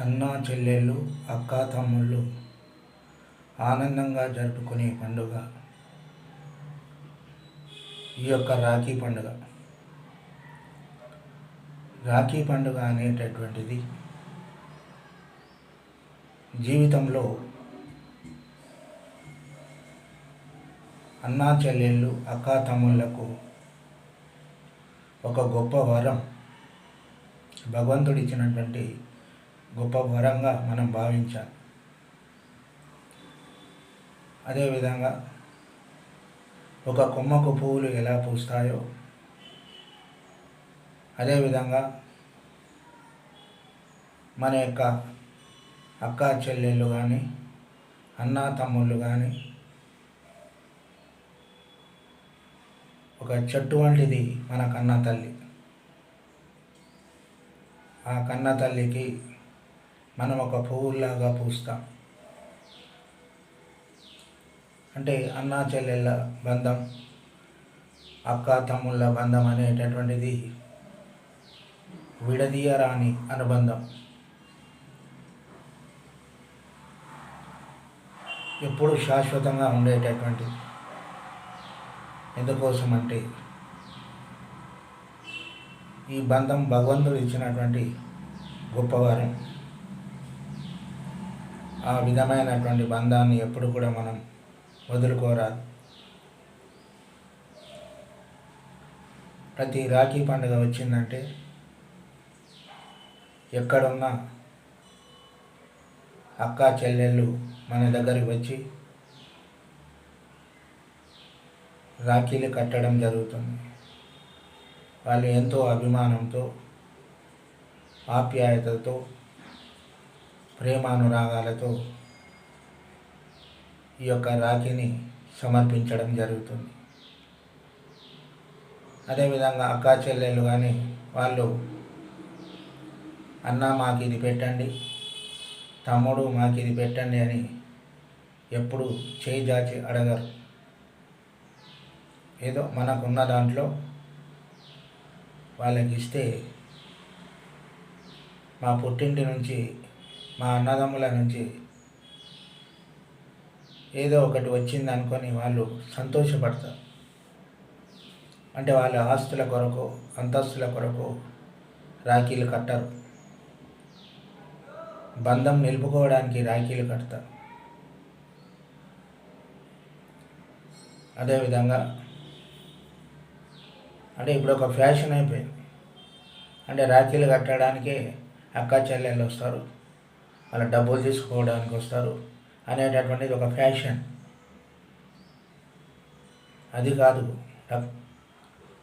అన్న చెల్లెళ్ళు అక్క తమ్ముళ్ళు ఆనందంగా జరుపుకునే పండుగ. ఈ యొక్క రాఖీ పండుగ. రాఖీ పండుగ అనేటటువంటిది జీవితంలో అన్నా చెల్లెళ్ళు అక్క తమ్ముళ్ళకు ఒక గొప్ప వరం భగవంతుడు ఇచ్చినటువంటి గొప్ప వరంగా మనం భావించాలి. అదేవిధంగా ఒక కొమ్మకు పువ్వులు ఎలా పూస్తాయో అదేవిధంగా మన యొక్క అక్క చెల్లెళ్ళు కానీ అన్నా తమ్ముళ్ళు కానీ ఒక చెట్టు వంటిది మన కన్న తల్లి. ఆ కన్న తల్లికి మనం ఒక పువ్వులాగా పూస్తాం. అంటే అన్నా చెల్లెళ్ళ బంధం అక్క తమ్ముళ్ళ బంధం అనేటటువంటిది విడదీయరాని అనుబంధం. ఎప్పుడు శాశ్వతంగా ఉండేటటువంటి ఎందుకోసం అంటే ఈ బంధం భగవంతుడు ఇచ్చినటువంటి గొప్పవారం ఆ విధమైనటువంటి బంధాన్ని ఎప్పుడు కూడా మనం వదులుకోరా. ప్రతి రాఖీ పండుగ వచ్చిందంటే ఎక్కడున్నా అక్క చెల్లెళ్ళు మన దగ్గరికి వచ్చి రాఖీలు కట్టడం జరుగుతుంది. వాళ్ళు ఎంతో అభిమానంతో ఆప్యాయతతో ప్రేమానురాగాలతో ఈ యొక్క రాఖీని సమర్పించడం జరుగుతుంది. అదేవిధంగా అక్కా చెల్లెళ్ళు కానీ వాళ్ళు అన్న మాకు ఇది పెట్టండి తమ్ముడు మాకు ఇది పెట్టండి అని ఎప్పుడు చేయి జాచి అడగరు. ఏదో మనకున్న దాంట్లో వాళ్ళకి ఇస్తే మా పుట్టింటి నుంచి మా అన్నదమ్ముల నుంచి ఏదో ఒకటి వచ్చింది అనుకొని వాళ్ళు సంతోషపడతారు. అంటే వాళ్ళ ఆస్తుల కొరకు అంతస్తుల కొరకు రాఖీలు కట్టరు. బంధం నిలుపుకోవడానికి రాఖీలు కడతారు. అదేవిధంగా అంటే ఇప్పుడు ఒక ఫ్యాషన్ అయిపోయింది. అంటే రాఖీలు కట్టడానికే అక్క చెల్లెళ్ళు వస్తారు. అలా డబ్బులు తీసుకోవడానికి వస్తారు అనేటటువంటిది ఒక ఫ్యాషన్. అది కాదు.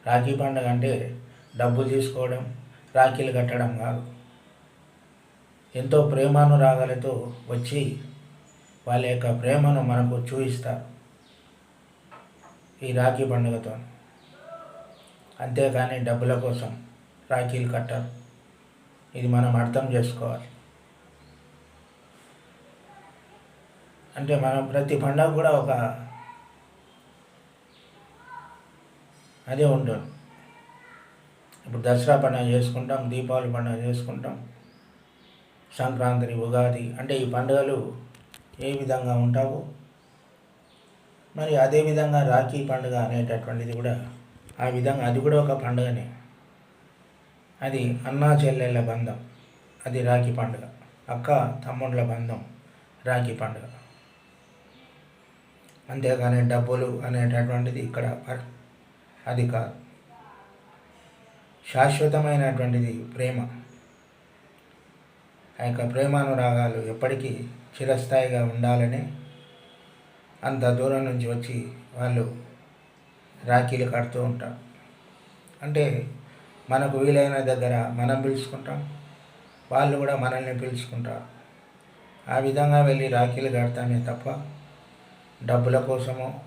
రాఖీ పండుగ అంటే డబ్బులు తీసుకోవడం రాఖీలు కట్టడం కాదు. ఎంతో ప్రేమానురాగాలతో వచ్చి వాళ్ళ యొక్క ప్రేమను మనకు చూపిస్తారు ఈ రాఖీ పండుగతో. అంతేకాని డబ్బుల కోసం రాఖీలు కట్టరు. ఇది మనం అర్థం చేసుకోవాలి. అంటే మనం ప్రతి పండగ కూడా ఒక అదే ఉంటుంది ఇప్పుడు దసరా పండుగ చేసుకుంటాం దీపావళి పండుగ చేసుకుంటాం సంక్రాంతి ఉగాది అంటే ఈ పండుగలు ఏ విధంగా ఉంటావో మరి అదేవిధంగా రాఖీ పండుగ అనేటటువంటిది కూడా ఆ విధంగా అది కూడా ఒక పండుగనే. అది అన్నా చెల్లెళ్ళ బంధం. అది రాఖీ పండుగ. అక్క తమ్ముళ్ళ బంధం. రాఖీ పండుగ. అంతేగాని డబ్బులు అనేటటువంటిది ఇక్కడ అది కాదు. శాశ్వతమైనటువంటిది ప్రేమ. ఆ యొక్క ప్రేమానురాగాలు ఎప్పటికీ చిరస్థాయిగా ఉండాలని అంత దూరం నుంచి వచ్చి వాళ్ళు రాఖీలు కడుతూ ఉంటారు. అంటే మనకు వీలైన దగ్గర మనం పిలుచుకుంటాం వాళ్ళు కూడా మనల్ని పిలుచుకుంటారు. ఆ విధంగా వెళ్ళి రాఖీలు కడతామే తప్ప డబ్బుల కోసమో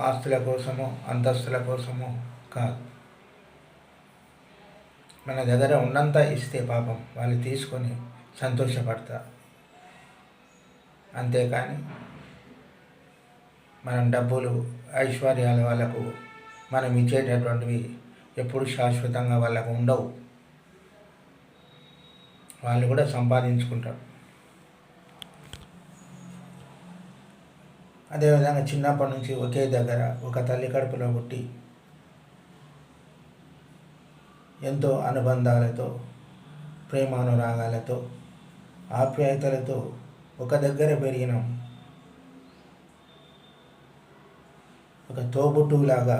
ఆస్తుల కోసమో అంతస్తుల కోసమో కాదు. మన దగ్గర ఉన్నంత ఇస్తే పాపం వాళ్ళు తీసుకొని సంతోషపడతారు. అంతేకాని మనం డబ్బులు ఐశ్వర్యాలు వాళ్ళకు మనం ఇచ్చేటటువంటివి ఎప్పుడు శాశ్వతంగా వాళ్ళకు ఉండవు. వాళ్ళు కూడా సంపాదించుకుంటారు. అదేవిధంగా చిన్నప్పటి నుంచి ఒకే దగ్గర ఒక తల్లి కడుపులో పుట్టి ఎంతో అనుబంధాలతో ప్రేమానురాగాలతో ఆప్యాయతలతో ఒక దగ్గర పెరిగినాం ఒక తోబుట్టులాగా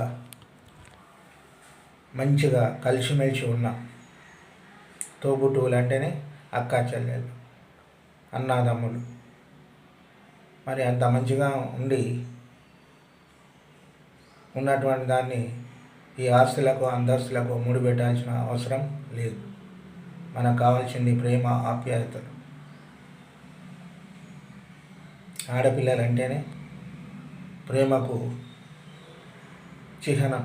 మంచిగా కలిసిమెలిసి ఉన్నాం తోబుట్టువులు అంటేనే అక్కా చెల్లెలు అన్నాదమ్ములు. మరి అంత మంచిగా ఉండి ఉన్నటువంటి దాన్ని ఈ ఆస్తులకు అంతస్తులకు ముడిపెట్టాల్సిన అవసరం లేదు. మనకు కావాల్సింది ప్రేమ ఆప్యాయతలు ఆడపిల్లలు అంటేనే ప్రేమకు చిహ్నం.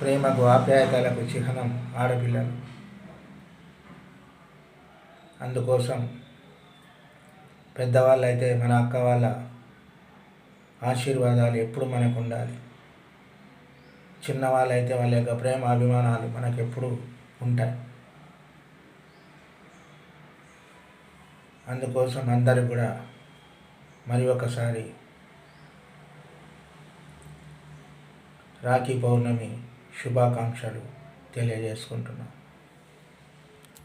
ప్రేమకు ఆప్యాయతలకు చిహ్నం ఆడపిల్లలు. అందుకోసం పెద్దవాళ్ళు అయితే మన అక్క వాళ్ళ ఆశీర్వాదాలు ఎప్పుడు మనకు ఉండాలి చిన్నవాళ్ళు అయితే వాళ్ళ యొక్క ప్రేమ అభిమానాలు మనకు ఎప్పుడు ఉంటాయి. అందుకోసం అందరూ కూడా మరి ఒకసారి రాఖీ పౌర్ణమి శుభాకాంక్షలు తెలియజేసుకుంటున్నాం.